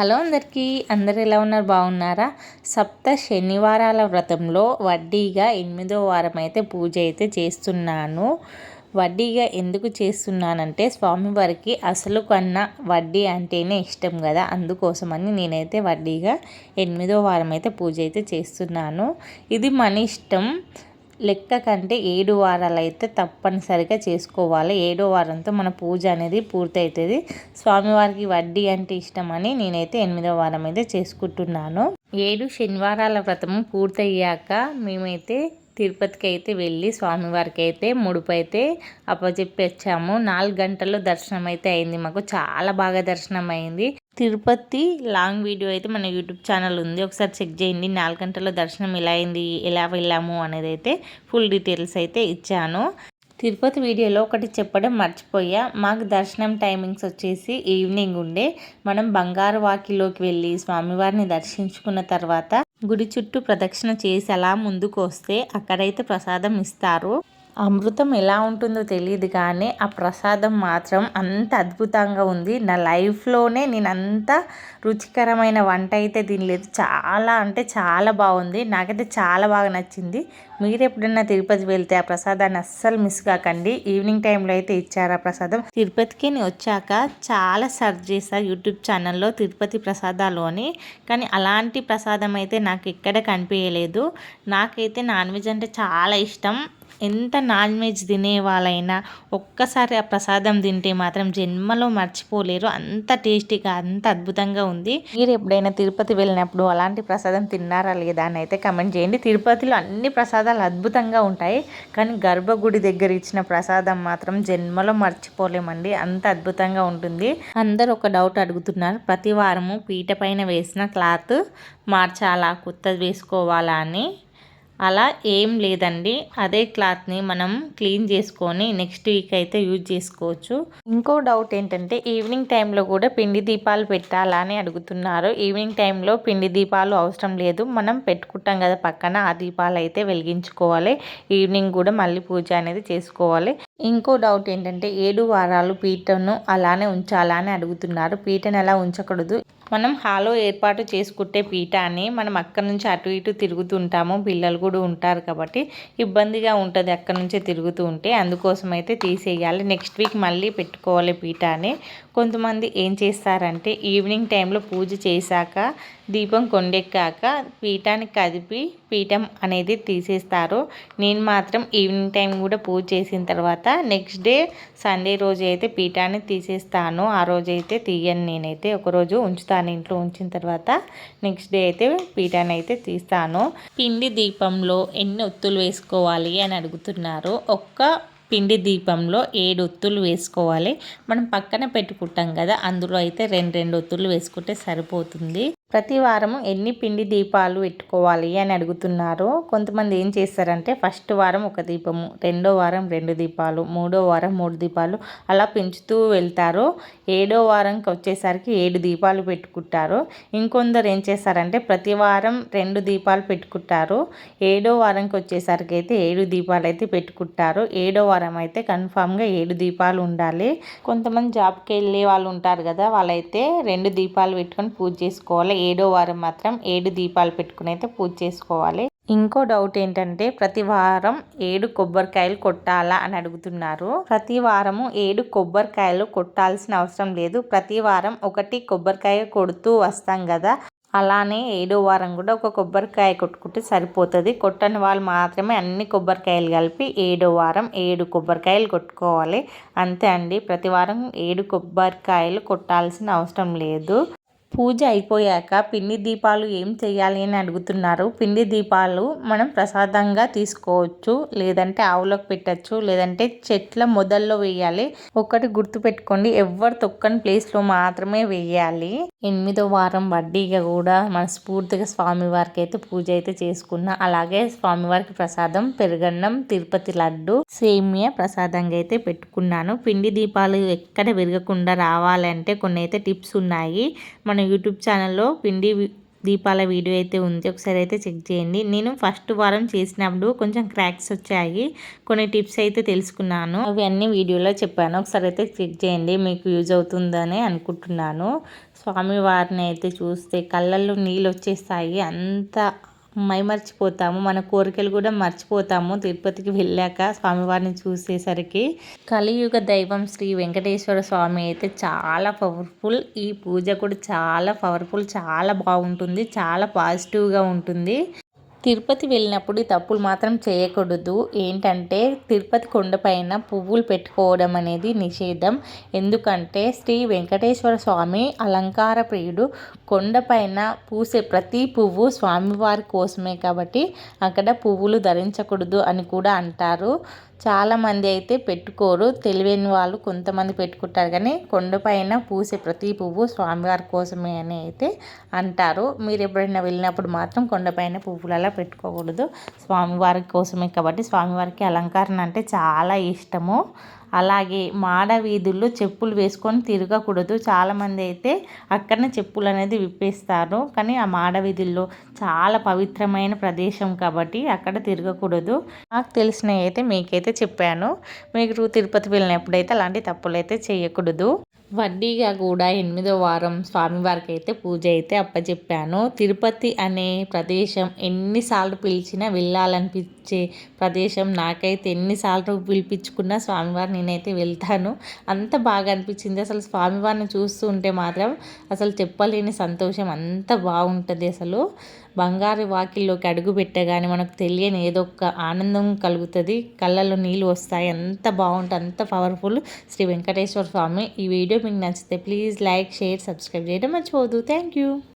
Hello అందరికీ. అందరు ఎలా ఉన్నారు? బాగున్నారా? సప్త శనివారాల వ్రతంలో వడ్డీగా ఎనిమిదో వారం అయితే పూజ అయితే చేస్తున్నాను. వడ్డీగా ఎందుకు చేస్తున్నానంటే స్వామివారికి అసలు కన్నా వడ్డీ అంటేనే ఇష్టం కదా. అందుకోసమని నేనైతే వడ్డీగా ఎనిమిదో వారం అయితే పూజ అయితే చేస్తున్నాను. ఇది మన ఇష్టం. లెక్క కంటే ఏడు వారాలు అయితే తప్పనిసరిగా చేసుకోవాలి. ఏడో వారంతో మన పూజ అనేది పూర్తవుతుంది స్వామివారికి వడ్డీ అంటే ఇష్టమని నేనైతే ఎనిమిదో వారం అయితే చేసుకుంటున్నాను. ఏడు శనివారాల వ్రతము పూర్తయ్యాక మేమైతే తిరుపతికి అయితే వెళ్ళి స్వామివారికి అయితే ముడుపు అయితే అప్పచెప్పి వచ్చాము నాలుగు గంటల్లో దర్శనం అయితే అయింది. మాకు చాలా బాగా దర్శనం అయింది తిరుపతి లాంగ్ వీడియో అయితే మన యూట్యూబ్ ఛానల్ ఉంది. ఒకసారి చెక్ చేయండి. నాలుగు గంటల దర్శనం ఎలా అయింది ఎలా వెళ్ళాము అనేది అయితే ఫుల్ డీటెయిల్స్ అయితే ఇచ్చాను. తిరుపతి వీడియోలో ఒకటి చెప్పడం మర్చిపోయా. మాకు దర్శనం టైమింగ్స్ వచ్చేసి ఈవినింగ్ ఉండే. మనం బంగారు వాకిలోకి వెళ్ళి స్వామివారిని దర్శించుకున్న తర్వాత గుడి చుట్టూ ప్రదక్షిణ చేసి అలా ముందుకు వస్తే అక్కడైతే ప్రసాదం ఇస్తారు. అమృతం ఎలా ఉంటుందో తెలియదు కానీ ఆ ప్రసాదం మాత్రం అంత అద్భుతంగా ఉంది. నా లైఫ్లోనే నేను అంత రుచికరమైన వంట అయితే తినలేదు. చాలా అంటే చాలా బాగుంది. నాకైతే చాలా బాగా నచ్చింది. మీరు ఎప్పుడన్నా తిరుపతి వెళ్తే ఆ ప్రసాదాన్ని అస్సలు మిస్ కాకండి. ఈవినింగ్ టైంలో అయితే ఇచ్చారు ఆ ప్రసాదం. తిరుపతికి నేను వచ్చాక చాలా సర్చ్ చేశాను యూట్యూబ్ ఛానల్లో తిరుపతి ప్రసాదాలు అని. కానీ అలాంటి ప్రసాదం అయితే నాకు ఎక్కడ కనిపించలేదు. నాకైతే నాన్ వెజ్ అంటే చాలా ఇష్టం. ఎంత నాన్ వెజ్ తినే వాళ్ళైనా ఒక్కసారి ఆ ప్రసాదం తింటే మాత్రం జన్మలో మర్చిపోలేరు. అంత టేస్టీగా అంత అద్భుతంగా ఉంది. మీరు ఎప్పుడైనా తిరుపతి వెళ్ళినప్పుడు అలాంటి ప్రసాదం తిన్నారా లేదా అని అయితే కమెంట్ చేయండి. తిరుపతిలో అన్ని ప్రసాదాలు అద్భుతంగా ఉంటాయి. కానీ గర్భగుడి దగ్గర ఇచ్చిన ప్రసాదం మాత్రం జన్మలో మర్చిపోలేమండి. అంత అద్భుతంగా ఉంటుంది. అందరూ ఒక డౌట్ అడుగుతున్నారు. ప్రతి వారము పీట పైన వేసిన క్లాత్ మార్చాలా? కొత్తది వేసుకోవాలా అని. అలా ఏం లేదండి. అదే క్లాత్ని మనం క్లీన్ చేసుకొని నెక్స్ట్ వీక్ అయితే యూజ్ చేసుకోవచ్చు. ఇంకో డౌట్ ఏంటంటే ఈవినింగ్ టైంలో కూడా పిండి దీపాలు పెట్టాలా అని అడుగుతున్నారు. ఈవినింగ్ టైంలో పిండి దీపాలు అవసరం లేదు. మనం పెట్టుకుంటాం కదా పక్కన ఆ దీపాలు అయితే వెలిగించుకోవాలి. ఈవినింగ్ కూడా మళ్ళీ పూజ అనేది చేసుకోవాలి. ఇంకో డౌట్ ఏంటంటే ఏడు వారాలు పీటను అలానే ఉంచాలా అని అడుగుతున్నారు. పీటను ఎలా ఉంచకూడదు? మనం హాలో ఏర్పాటు చేసుకుంటే పీఠాన్ని మనం అక్కడి నుంచి అటు ఇటు తిరుగుతుంటాము. పిల్లలు కూడా ఉంటారు కాబట్టి ఇబ్బందిగా ఉంటుంది అక్కడి నుంచే తిరుగుతూ ఉంటే. అందుకోసం అయితే తీసేయాలి. నెక్స్ట్ వీక్ మళ్ళీ పెట్టుకోవాలి పీఠాన్ని. కొంతమంది ఏం చేస్తారంటే ఈవినింగ్ టైంలో పూజ చేశాక దీపం కొండెక్కాక పీఠాన్ని కదిపి పీఠం అనేది తీసేస్తారు. నేను మాత్రం ఈవినింగ్ టైం కూడా పూజ చేసిన తర్వాత నెక్స్ట్ డే సండే రోజు అయితే పీఠాన్ని తీసేస్తాను. ఆ రోజు అయితే తీయను నేనైతే. ఒకరోజు ఉంచుతాను. ఇంట్లో ఉంచిన తర్వాత నెక్స్ట్ డే అయితే పీఠాన్ని అయితే తీస్తాను. పిండి దీపంలో ఎన్ని ఒత్తులు వేసుకోవాలి అని అడుగుతున్నారు. ఒక్క పిండి దీపంలో ఏడు ఒత్తులు వేసుకోవాలి. మనం పక్కన పెట్టుకుంటాం కదా అందులో అయితే రెండు రెండు ఒత్తులు వేసుకుంటే సరిపోతుంది. ప్రతి వారం ఎన్ని పిండి దీపాలు పెట్టుకోవాలి అని అడుగుతున్నారు కొంతమంది ఏం చేస్తారంటే ఫస్ట్ వారం ఒక దీపము రెండో వారం రెండు దీపాలు మూడో వారం మూడు దీపాలు అలా పెంచుతూ వెళ్తారు. ఏడో వారంకి వచ్చేసరికి ఏడు దీపాలు పెట్టుకుంటారు. ఇంకొందరు ఏం చేస్తారంటే ప్రతి వారం రెండు దీపాలు పెట్టుకుంటారు. ఏడో వారంకి వచ్చేసరికి అయితే ఏడు దీపాలు అయితే పెట్టుకుంటారు. ఏడో వారం అయితే కన్ఫామ్గా ఏడు దీపాలు ఉండాలి. కొంతమంది జాబ్కి వెళ్ళే వాళ్ళు ఉంటారు కదా వాళ్ళైతే రెండు దీపాలు పెట్టుకొని పూజ చేసుకోవాలి. ఏడో వారం మాత్రం ఏడు దీపాలు పెట్టుకుని అయితే పూజ చేసుకోవాలి. ఇంకో డౌట్ ఏంటంటే ప్రతి వారం ఏడు కొబ్బరికాయలు కొట్టాలా అని అడుగుతున్నారు. ప్రతి వారము ఏడు కొబ్బరికాయలు కొట్టాల్సిన అవసరం లేదు. ప్రతి వారం ఒకటి కొబ్బరికాయ కొడుతూ వస్తాం కదా. అలానే ఏడో వారం కూడా ఒక కొబ్బరికాయ కొట్టుకుంటే సరిపోతుంది. కొట్టని వాళ్ళు మాత్రమే అన్ని కొబ్బరికాయలు కలిపి ఏడో వారం ఏడు కొబ్బరికాయలు కొట్టుకోవాలి. అంతే అండి. ప్రతి వారం ఏడు కొబ్బరికాయలు కొట్టాల్సిన అవసరం లేదు. పూజ అయిపోయాక పిండి దీపాలు ఏం చేయాలి అని అడుగుతున్నారు. పిండి దీపాలు మనం ప్రసాదంగా తీసుకోవచ్చు లేదంటే ఆవులకు పెట్టచ్చు లేదంటే చెట్ల మొదల్లో వేయాలి. ఒకటి గుర్తుపెట్టుకోండి ఎవరు తొక్కని ప్లేస్లో మాత్రమే వేయాలి. ఎనిమిదో వారం వడ్డీగా కూడా మనస్ఫూర్తిగా స్వామివారికి అయితే పూజ అయితే చేసుకున్నా. అలాగే స్వామివారికి ప్రసాదం పెరుగన్నం తిరుపతి లడ్డు సేమియా ప్రసాదంగా అయితే పెట్టుకున్నాను. పిండి దీపాలు ఎక్కడ విరగకుండా రావాలంటే కొన్ని అయితే టిప్స్ ఉన్నాయి. మన యూట్యూబ్ ఛానల్లో పిండి దీపాల వీడియో అయితే ఉంది. ఒకసారి అయితే చెక్ చేయండి. నేను ఫస్ట్ వారం చేసినప్పుడు కొంచెం క్రాక్స్ వచ్చాయి. కొన్ని టిప్స్ అయితే తెలుసుకున్నాను. అవి అన్ని వీడియోలో చెప్పాను. ఒకసారి అయితే చెక్ చేయండి. మీకు యూజ్ అవుతుందని అనుకుంటున్నాను. స్వామివారిని అయితే చూస్తే కళ్ళల్లో నీళ్ళు వచ్చేస్తాయి. అంత మైమర్చిపోతాము. మన కోరికలు కూడా మర్చిపోతాము. తిరుపతికి వెళ్ళాక స్వామివారిని చూసేసరికి కలియుగ దైవం శ్రీ వెంకటేశ్వర స్వామి అయితే చాలా పవర్ఫుల్. ఈ పూజ కూడా చాలా పవర్ఫుల్ చాలా బాగుంటుంది చాలా పాజిటివ్గా ఉంటుంది. తిరుపతి వెళ్ళినప్పుడు తప్పులు మాత్రం చేయకూడదు. ఏంటంటే తిరుపతి కొండపైన పువ్వులు పెట్టుకోవడం అనేది నిషేధం. ఎందుకంటే శ్రీ వెంకటేశ్వర స్వామి అలంకార ప్రియుడు కొండపైన పూసే ప్రతి పువ్వు స్వామివారి కోసమే కాబట్టి అక్కడ పువ్వులు ధరించకూడదు అని కూడా అంటారు. చాలామంది అయితే పెట్టుకోరు. తెలివైన వాళ్ళు కొంతమంది పెట్టుకుంటారు. కానీ కొండపైన పూసే ప్రతి పువ్వు స్వామివారి కోసమే అని అయితే అంటారు. మీరు ఎప్పుడైనా వెళ్ళినప్పుడు మాత్రం కొండపైన పువ్వులలో పెట్టుకోకూడదు. స్వామివారి కోసమే కాబట్టి స్వామివారికి అలంకరణ అంటే చాలా ఇష్టము. అలాగే మాడ వీధుల్లో చెప్పులు వేసుకొని తిరగకూడదు. చాలామంది అయితే అక్కడనే చెప్పులు అనేది విప్పేస్తారు. కానీ ఆ మాడ వీధుల్లో చాలా పవిత్రమైన ప్రదేశం కాబట్టి అక్కడ తిరగకూడదు. నాకు తెలిసినవి అయితే మీకైతే చెప్పాను. మీరు తిరుపతి వెళ్ళినప్పుడైతే అలాంటి తప్పులు అయితే చేయకూడదు. వడ్డీగా కూడా ఎనిమిదో వారం స్వామివారికి అయితే పూజ అయితే అప్పచెప్పాను తిరుపతి అనే ప్రదేశం ఎన్నిసార్లు పిలిచినా వెళ్ళాలనిపించే ప్రదేశం నాకైతే ఎన్నిసార్లు పిలిపించుకున్నా స్వామివారు నేనైతే వెళ్తాను. అంత బాగా అనిపించింది. అసలు స్వామివారిని చూస్తూ ఉంటే మాత్రం అసలు చెప్పలేని సంతోషం. అంత బాగుంటుంది అసలు. బంగారు వాకిల్లోకి అడుగు పెట్టగానే మనకు తెలియని ఏదో ఒక ఆనందం కలుగుతుంది. కళ్ళల్లో నీళ్ళు వస్తాయి. అంత బాగుంటుంది అంత పవర్ఫుల్ శ్రీ వెంకటేశ్వర స్వామి. ఈ వీడియో మీకు నచ్చితే ప్లీజ్ లైక్ షేర్ సబ్స్క్రైబ్ చేయడం మర్చిపోవద్దు. Thank you